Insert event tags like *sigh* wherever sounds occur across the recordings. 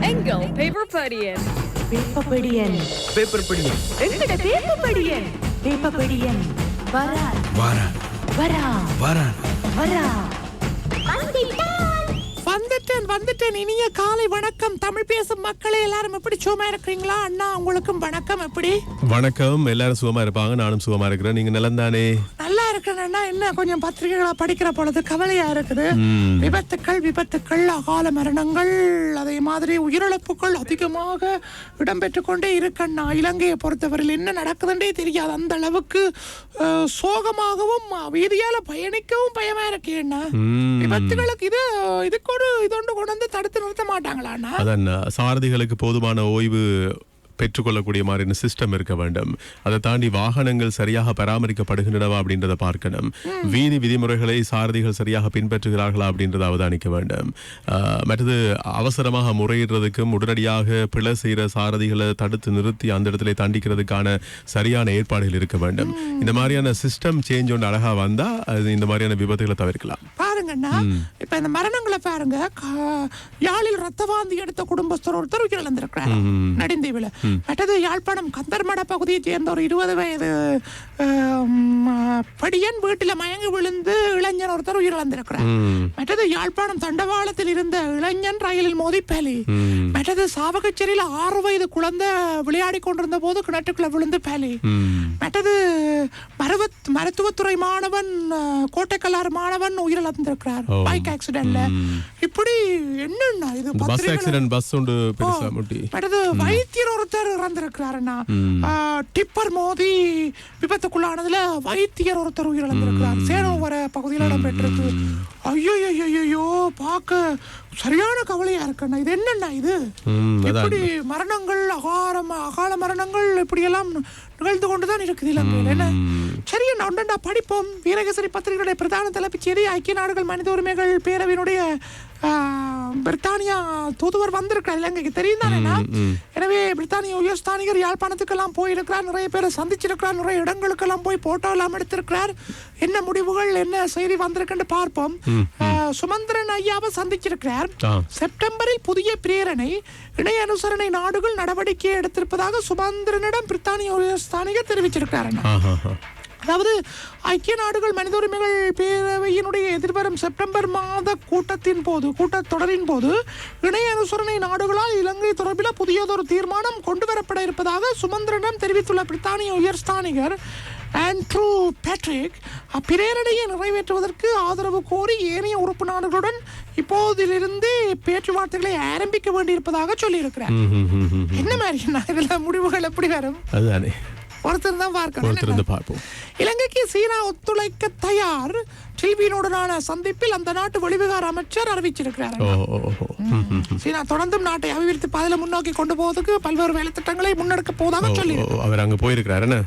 எங்கள் paper படியன் வேப்பப்படியன் paper படிங்க எங்கட வேப்பப்படியன் வேப்பப்படியன் வரா வாரான். வரா வாரான். வரா வந்துட்டேன். வந்துட்டேன் இனிய காலை வணக்கம். தமிழ் பேசும் மக்களே எல்லாரும் எப்படி சும்மா இருக்கிறீங்களா? அண்ணா உங்களுக்கும் வணக்கம். எப்படி? வணக்கம். எல்லாரும் சுகமா இருப்பாங்க. நானும் சுகமா இருக்கிறேன். நீங்க நலம் தானே நல்லா இருக்கிறேன்னா என்ன? கொஞ்சம் பத்திரிகைகளை படிக்கிற பொழுது கவலையா இருக்குது. விபத்துக்கள் விபத்துக்கள் அகால மரணங்கள் அதே மாதிரி உயிரிழப்புகள் அதிகமாக இடம்பெற்று கொண்டே இருக்கண்ணா. இலங்கையை பொறுத்தவரையில் என்ன நடக்குதுன்றே தெரியாது. அந்த அளவுக்கு சோகமாகவும் வீதியால பயணிக்கவும் பயமா இருக்கேண்ணா விபத்துகளுக்கு இது இதுக்கு ஒரு இதொன்று கொண்டு வந்து தடுத்து நிறுத்த மாட்டாங்களாண்ணா. அதான் சாரதிகளுக்கு போதுமான ஓய்வு பெற்றுக்கொள்ளக்கூடிய மாதிரியான சிஸ்டம் இருக்க வேண்டும். அதை தாண்டி வாகனங்கள் சரியாக பராமரிக்கப்படுகின்றனவா அப்படின்றத பார்க்கணும். வீதி விதிமுறைகளை சாரதிகள் சரியாக பின்பற்றுகிறார்களா அப்படின்றத அவதானிக்க வேண்டும். மற்றது அவசரமாக முறையிடுறதுக்கும் உடனடியாக பிழை செய்கிற சாரதிகளை தடுத்து நிறுத்தி அந்த இடத்துல தண்டிக்கிறதுக்கான சரியான ஏற்பாடுகள் இருக்க வேண்டும். இந்த மாதிரியான சிஸ்டம் சேஞ்ச் ஒன்று அழகா வந்தா அது இந்த மாதிரியான விபத்துகளை தவிர்க்கலாம். பாருங்கண்ணா. இப்ப இந்த மரணங்களை பாருங்க. யாழில் ரத்த வாந்தி எடுத்த குடும்பஸ்தர் ஒருத்தர் உயிரிழந்திருக்கிறார். நெடுந்தீவுல. மற்றது யாழ்ப்பாணம் கந்தர்மட பகுதியைச் சேர்ந்த ஒரு இருபது வயது படியன் வீட்டுல மயங்கி விழுந்து இளைஞன் ஒருத்தர் உயிரிழந்திருக்கிறார். மற்றது யாழ்ப்பாணம் தண்டவாளத்தில் இருந்த இளைஞன் ரயிலில் மோதி பலி மற்றது சாவகச்சேரியில் ஆறு வயது குழந்தை விளையாடி கொண்டிருந்த போது கிணற்றுக்குள்ள விழுந்து பலி. மற்றது மருவத் மருத்துவத்துறை மாணவன் அஹ், கோட்டைக்கல்லாறு மாணவன் உயிரிழந்திருக்கிறார். பைக் ஆக்சிடென்ட்ல இப்படி என்னன்னா இது பஸ் ஆக்சிடென்ட் பஸ் ஒன்று பெருசா முட்டி. அடுத்து வைத்தியர் ஒருத்தர் இறந்திருக்கிறாருண்ணா. ஆ, டிப்பர் மோதி விபத்துக்குள்ளானதுல வைத்தியர் ஒருத்தர் உயிரிழந்திருக்கிறார். சேனோவர பகுதியில் இடம்பெற்றிருக்கு ஐயோ ஐயோ பார்க்க சரியான கவலையா இருக்குண்ணா இது என்னண்ணா இது. இப்படி மரணங்கள் அகாரம் அகால மரணங்கள் இப்படி எல்லாம் நிகழ்ந்து கொண்டுதான் இருக்குது இலங்கையில் என்ன? சரி ஒன்றா படிப்போம். வீரகேசரி பத்திரிகையுடைய பிரதான தலைப்புச் செய்தி ஐக்கிய நாடுகள் மனித உரிமைகள் பேரவையினுடைய பிரித்தானியா தூதுவர் வந்திருக்கார் இலங்கைக்கு தெரியும் தானேண்ணா எனவே பிரித்தானிய உயர்ஸ்தானிகர் யாழ்ப்பாணத்துக்கெல்லாம் போயிருக்கிறார் நிறைய பேரை சந்திச்சிருக்கிறார். நிறைய இடங்களுக்கெல்லாம் போய் போட்டோ எல்லாம் எடுத்திருக்கிறார். என்ன முடிவுகள் என்ன செய்தி வந்திருக்குன்னு பார்ப்போம். சுமந்திரன் ஐயாவை சந்திச்சிருக்கிறார். செப்டம்பரில் புதிய பிரேரணை இணைய அனுசரணை நாடுகள் நடவடிக்கை எடுத்திருப்பதாக சுமந்திரனிடம் பிரித்தானிய உயர்ஸ்தானிகர் தெரிவிச்சிருக்கிறார். அதாவது ஐக்கிய நாடுகள் மனித உரிமைகள் பேரவையினுடைய எதிர்வரும் செப்டம்பர் மாத கூட்டத்தின் போது கூட்டத்தொடரின் போது இணைய அனுசரணை நாடுகளால் இலங்கை தொடர்பில் புதியதொரு தீர்மானம் கொண்டு வரப்பட இருப்பதாக சுமந்திரனிடம் தெரிவித்துள்ள பிரித்தானிய உயர்ஸ்தானிகர் ஆண்ட்ரூ பேட்ரிக் அப்பிரேரணையை நிறைவேற்றுவதற்கு ஆதரவு கோரி ஏனைய உறுப்பு நாடுகளுடன் இப்போதிலிருந்து பேச்சுவார்த்தைகளை ஆரம்பிக்க வேண்டியிருப்பதாக சொல்லியிருக்கிறார். என்ன மாதிரி இதுல முடிவுகள் எப்படி வரும்? அதுதானே. ஒருத்தர் தான் பார்க்கணும் இலங்கைக்கு சீனா ஒத்துழைக்க தயார். டில்வியினுடனான சந்திப்பில் அந்த நாட்டு வெளிவிகார அமைச்சர் அறிவிச்சிருக்கிறார். சீனா தொடர்ந்தும் நாட்டை அபிவிருத்தி பாதையில முன்னோக்கி கொண்டு போவதற்கு பல்வேறு வேலை திட்டங்களை முன்னெடுக்க போவதாக ஓ, சொல்லி அவர் அங்க போயிருக்கிறாரு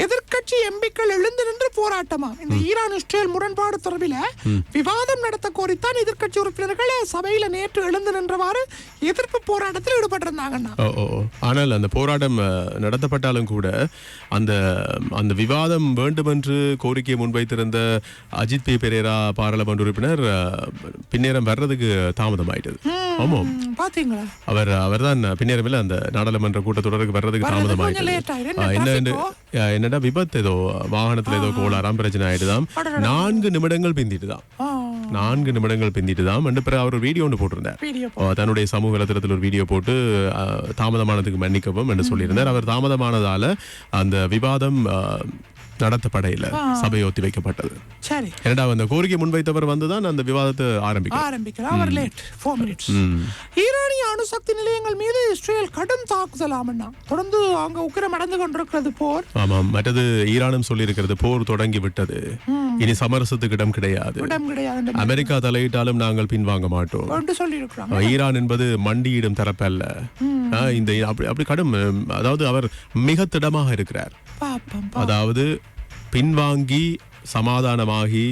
எதிர்க்கட்சி எம்பிக்கள் எழுந்து நின்று போராட்டமா? இந்த ஈரான் இஸ்ரேல் முரண்பாடு தொடர்பில் விவாதம் நடத்த கோரித்தான் எதிர்க்கட்சி உறுப்பினர்கள் சபையில நேற்று எழுந்து நின்றவாறு எதிர்ப்பு போராட்டத்தில் ஈடுபட்டிருந்தாங்கண்ணா. ஆனால் அந்த போராட்டம் நடத்தப்பட்டாலும் கூட அந்த அந்த விவாதம் வேண்டுமென்று கோரிக்கையை முன்வைத்திருந்த அஜித் பி. பெரேரா பாராளுமன்ற உறுப்பினர் பின்னேரம் வர்றதுக்கு தாமதமாயிட்டது. ஆமாம் பாத்தீங்களா? அவர் அவர்தான் பின்னேரமில் அந்த நாடாளுமன்ற கூட்டத்தொடருக்கு வர்றதுக்கு தாமதமாயிட்டது கொஞ்சம் late ஆயிடுது. என்ன ஆ, என்ன traffic-ஓ? அஹ், என்னடா விபத்து ஏதோ வாகனத்துல ஏதோ கோளாறாம் பிரச்சனை அடடடா. நான்கு நிமிடங்கள் பிந்திட்டுதான் நான்கு நிமிடங்கள் பிந்திட்டுதான் என்று பிறகு அவர் வீடியோ ஒன்று போட்டிருந்தார். தன்னுடைய சமூக வலைத்தளத்தில் ஒரு வீடியோ போட்டு தாமதமானதுக்கு மன்னிக்கவும் என்று சொல்லியிருந்தார். அவர் தாமதமானதால அந்த விவாதம் நடத்தப்பட இல்லை சபை ஒத்தி வைக்கப்பட்டது. சரி. இரண்டாவது அந்த கோரிக்கை முன்வைத்தவர் வந்துதான் அந்த விவாதத்தை ஆரம்பிக்கும் ஆரம்பிக்கலாம் அவர் லேட் ஃபோர் மினிட்ஸ் ஈரானிய அணுசக்தி நிலையங்கள் மீது இஸ்ரேல் கடும் தாக்குதல் ஆமண்ணா. தொடர்ந்து அங்க உக்கிரம் அடைந்து கொண்டிருக்கிறது போர். ஆமாம். மற்றது ஈரானும் சொல்லியிருக்கிறது போர் தொடங்கி விட்டது இனி சமரசத்துக்கு இடம் கிடையாது. இடம் கிடையாது அமெரிக்கா தலையிட்டாலும் நாங்கள் பின்வாங்க மாட்டோம். என்று ஈரான் என்பது மண்டியிடும் தரப்பல்ல. அஹ் இந்த அப்படி அப்படி கடும் அதாவது அவர் மிக திடமாக இருக்கிறார். அதாவது பின்வாங்கி சமாதானமாகி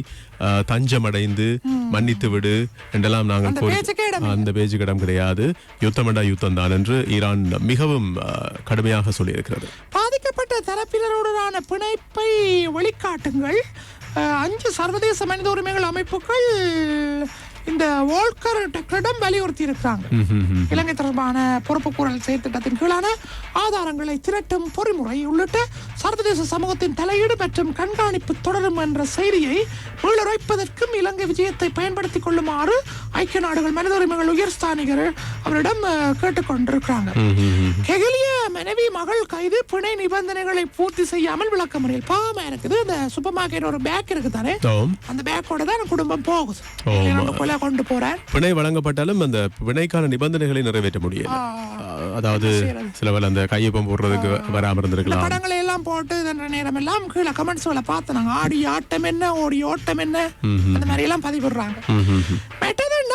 தஞ்சமடைந்து மன்னித்து விடு என்றெல்லாம் நாங்கள் அந்த பேச்சுக்கே இடம் கிடையாது. யுத்தமெண்டா யுத்தம் தான் என்று ஈரான் மிகவும் கடுமையாக சொல்லியிருக்கிறது. பாதிக்கப்பட்ட தரப்பினருடனான பிணைப்பை வெளிக்காட்டுங்கள். அஞ்சு சர்வதேச மனித உரிமைகள் அமைப்புகள் இந்த வோல்கர் டெக்ரிடம் வலியுறுத்தி இருக்கிறாங்க இலங்கை தொடர்பான பொறுப்புக்கூறல் செயற்திட்டத்தின் கீழான ஆதாரங்களை திரட்டும் பொறிமுறை உள்ளிட்ட சர்வதேச சமூகத்தின் தலையீடு மற்றும் கண்காணிப்பு தொடரும் என்ற செய்தியை மீளுரைப்பதற்கும் இலங்கை விஜயத்தை பயன்படுத்திக் கொள்ளுமாறு ஐக்கிய நாடுகள் மனித உரிமைகள் உயர்ஸ்தானிகர் அவரிடம் அஹ், கேட்டுக்கொண்டிருக்கிறாங்க. கெகிலிய மனைவி மகள் கைது பிணை நிபந்தனைகளை பூர்த்தி செய்யாமல் விளக்க முறையில் பாவமா இருக்குது. இந்த சூப்பர் மார்க்கெட் ஒரு பேக் இருக்கு தானே. அந்த பேக்கோட தான் குடும்பம் போகுது. கொண்டு போறார். பிணை வழங்கப்பட்டாலும் அந்த பிணைக்கான நிபந்தனைகளை நிறைவேற்ற முடியல. அதாவது சில வேளை அந்த கையொப்பம் போடுறதுக்கு வராம இருந்திருக்கலாம் படங்களை எல்லாம் போட்டு நேரம் எல்லாம் கீழே கமெண்ட்ஸ்களை பார்த்து நாங்க ஆடி ஆட்டம் என்ன ஓடி ஓட்டம் என்ன அந்த மாதிரி எல்லாம் பதிவிடுறாங்க மற்றதுன்னா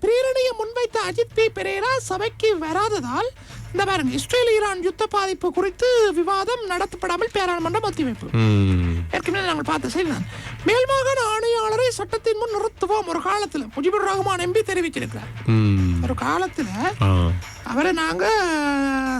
பிரேரணையை முன்வைத்த அஜித் பி பெரேரா சபைக்கு வராததால் இந்த பாருங்க இஸ்ரேல் ஈரான் யுத்த பாதிப்பு குறித்து விவாதம் நடத்தப்படாமல் பாராளுமன்றம் ஒத்திவைப்பு. ஏற்கனவே நாங்கள் பார்த்த செய்திதான் மேல்மாகாண ஆணையாளரை சட்டத்தின் முன் நிறுத்துவோம் ஒரு காலத்துல முஜிபுர் ரஹ்மான் எம்பி தெரிவிச்சிருக்கிறார் ம். ஒரு காலத்துல. அவரை நாங்க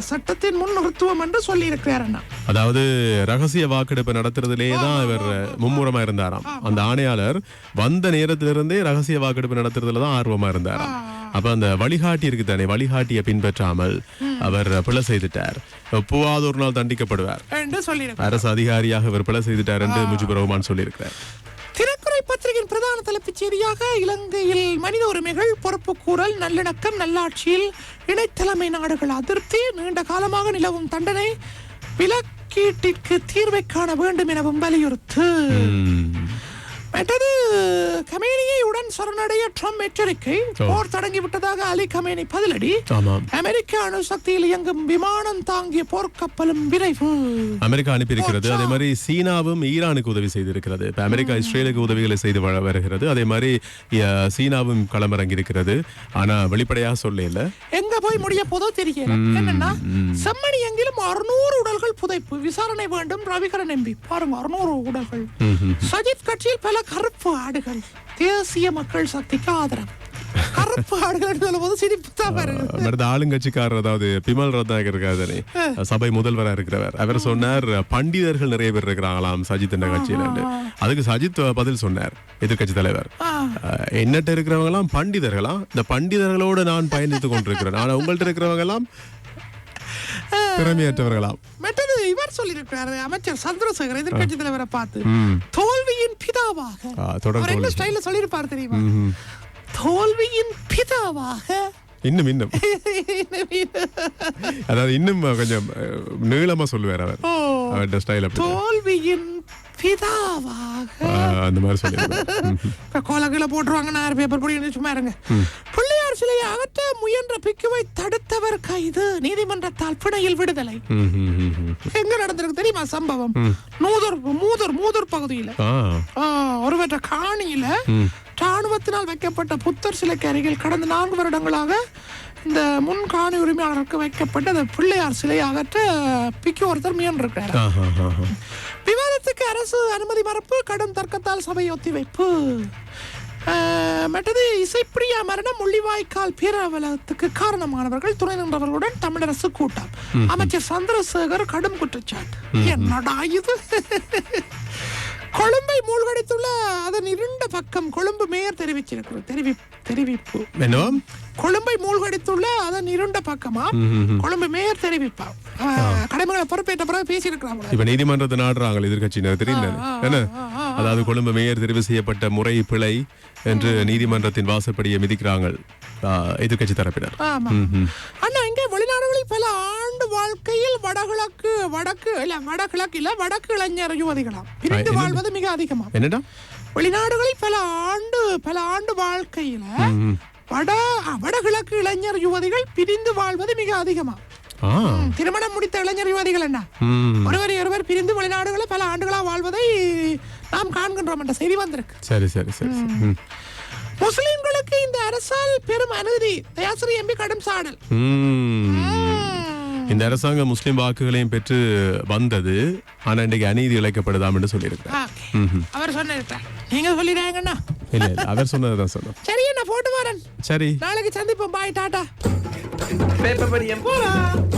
சட்டத்தின் முன் நிறுத்துவோம் என்று சொல்லி இருக்கிறார் அண்ணா. அதாவது ரகசிய வாக்கெடுப்பு நடத்துறதுலே தான் இவர் மும்முரமா இருந்தாராம். அந்த ஆணையாளர் வந்த நேரத்திலிருந்தே ரகசிய வாக்கெடுப்பு நடத்துறதுல தான் ஆர்வமா இருந்தாராம். அப்ப அந்த வழிகாட்டி இருக்கு தானே வழிகாட்டியை பின்பற்றாமல் அவர் பிழை செய்துட்டார். எப்போவாவது ஒரு நாள் தண்டிக்கப்படுவார். அரசு அதிகாரியாக இவர் பிழை செய்துட்டார் என்று முஜிபுர் ரஹ்மான் சொல்லியிருக்கிறார். பத்திரிகையின் பிரதான தலைப்புச் செய்தியாக இலங்கையில் மனித உரிமைகள் பொறுப்புக்கூறல் நல்லிணக்கம் நல்லாட்சியில் இணைத்தலைமை நாடுகள் அதிருப்தி நீண்ட காலமாக நிலவும் தண்டனை விலக்கீட்டிற்கு தீர்வை காண வேண்டும் எனவும் வலியுறுத்து. மற்றது கமேனியை உடன் சரணடைய ட்ரம்ப் எச்சரிக்கை. போர் தொடங்கி விட்டதாக அலி கமேனி பதிலடி. அமெரிக்க அணுசக்தியில் இயங்கும் விமானம் தாங்கிய போர்க்கப்பலும் விரைவு. அமெரிக்கா அனுப்பியிருக்கிறது. அதே மாதிரி சீனாவும் ஈரானுக்கு உதவி செய்திருக்கிறது. இப்ப அமெரிக்கா இஸ்ரேலுக்கு உதவிகளை செய்து வருகிறது. அதே மாதிரி சீனாவும் களமிறங்கி இருக்கிறது ஆனா வெளிப்படையாக சொல்லல எங்க போய் முடிய போதோ தெரியல. என்னன்னா செம்மணி எங்கிலும் அறுநூறு உடல்கள் புதைப்பு. விசாரணை வேண்டும் ரவிகரன் எம்பி பாருங்க அறுநூறு உடல்கள். சஜித் கட்சியில் பல கருப்பு ஆடுகள் தேசிய மக்கள் சக்திக்கு ஆதரவு. கருப்பு ஆடுகள் சொல்லும் போது சிரிப்பு தான் பாருங்க. மருது ஆளுங்கட்சிக்காரர் அதாவது பிமல் ரத்னாகர் இருக்காரு. சபை முதல்வரா இருக்கிறவர். அவர் சொன்னார் பண்டிதர்கள் நிறைய பேர் இருக்கிறாங்களாம் சஜித் என்ற கட்சியில அதுக்கு சஜித் பதில் சொன்னார் எதிர்க்கட்சி தலைவர். என்னட்ட இருக்கிறவங்க எல்லாம் பண்டிதர்களா? இந்த பண்டிதர்களோடு நான் பயணித்துக் கொண்டிருக்கிறேன். ஆனா உங்கள்ட்ட இருக்கிறவங்க எல்லாம் திறமையற்றவர்களாம். இவர் சொல்லியிருக்கிறாரு அமைச்சர் சந்திரசேகர் எதிர்க்கட்சி தலைவரை பார்த்து. தோல்வியின் பிதாவாக. அவர் என்ன. ஸ்டைல சொல்லியிருப்பாரு தெரியுமா? தோல்வியின் பிதாவாக. இன்னும் இன்னும். *laughs* அதாவது இன்னும் கொஞ்சம் நீளமா சொல்லுவார் அவர். அவர்கிட்ட ஸ்டைல் தோல்வியின் பிதாவாக. அந்த மாதிரி சொல்லி *laughs* இப்ப கோலங்களை போட்டுருவாங்க நான் பேப்பர் படி சும்மா இருங்க. பிள்ளையார் சிலையை அகற்ற முயன்ற பிக்குவை தடுத்தவர் கைது. நீதிமன்றத்தால் பிணையில் விடுதலை. எங்க நடந்திருக்கு தெரியுமா சம்பவம்? மூதூர் மூதூர் மூதூர் பகுதியில. ஒருவற்ற காணியில ராணுவத்தினால் வைக்கப்பட்ட புத்தர் சிலைக்கு அருகில் கடந்த நான்கு வருடங்களாக இந்த முன் காணி உரிமையாளருக்கு வைக்கப்பட்ட அந்த பிள்ளையார் சிலையை அகற்ற பிக்கு ஒருத்தர் முயன்றிருக்கிறார். விவாதத்துக்கு அரசு அனுமதி மறுப்பு கடும் தர்க்கத்தால் சபை ஒத்திவைப்பு. மற்றது இசைப்பிரியா மரணம் முள்ளிவாய்க்கால் பேரவலத்துக்கு காரணமானவர்கள் துணை நின்றவர்களுடன் தமிழரசு கூட்டம். அமைச்சர் சந்திரசேகர் கடும் குற்றச்சாட்டு. என்னடா இது? கொழும்பை மூழ்கடித்துள்ள அதன் இருண்ட பக்கம் கொழும்பு மேயர் தெரிவிச்சிருக்கிறது. தெரிவி தெரிவிப்பு. கொழும்பை மூழ்கடித்துள்ள அதன் இருண்ட பக்கமா? கொழும்பு மேயர் தெரிவிப்பா. கடமைகளை பொறுப்பேற்ற பிறகு பேசியிருக்கிறாங்க இப்ப நீதிமன்றத்தை நாடுறாங்க எதிர்கட்சியினர் தெரியல என்ன? அதாவது கொழும்பு மேயர் தெரிவு செய்யப்பட்ட முறை பிழை என்று நீதிமன்றத்தின் வாசப்படியை மிதிக்கிறாங்க எதிர்கட்சி தரப்பினர். அண்ணா இங்க வெளிநாடுகளில் பல ஆண்டு வாழ்க்கையில் வடகிழக்கு வடக்கு இல்ல வடகிழக்கு இல்ல வடக்கு இளைஞர் யுவதிகளாம். பிரிந்து? வாழ்வது மிக அதிகமா என்னடா வெளிநாடுகளில் பல ஆண்டு பல ஆண்டு வாழ்க்கையில வட வடகிழக்கு இளைஞர் யுவதிகள் பிரிந்து வாழ்வது மிக அதிகமா திருமணம் முடித்த இளைஞர் யுவதிகள் என்ன? ஒருவர் ஒருவர் பிரிந்து வெளிநாடுகளில் பல ஆண்டுகளா வாழ்வதை நாம் காண்கின்றோம் என்ற செய்தி வந்திருக்கு. சரி சரி சரி. முஸ்லிம்களுக்கு இந்த அரசால் பெரும் அநீதி தயாசிரி எம்பி கடும் சாடல். ம். இந்த அரசாங்கம் முஸ்லிம் வாக்குகளையும் பெற்று வந்தது ஆனா இன்றைக்கு அநீதி இழைக்கப்படுதாம் என்று சொல்லியிருக்கிறார். அவர் சொன்னிருக்கார் நீங்க சொல்லிடுறாங்கண்ணா. இல்ல இல்ல அவர் சொன்னதுதான் சொன்னோம். சரி நான் போட்டு வரேன். சரி. நாளைக்கு சந்திப்போம். பாய் டாடா. Buddy and போலாம்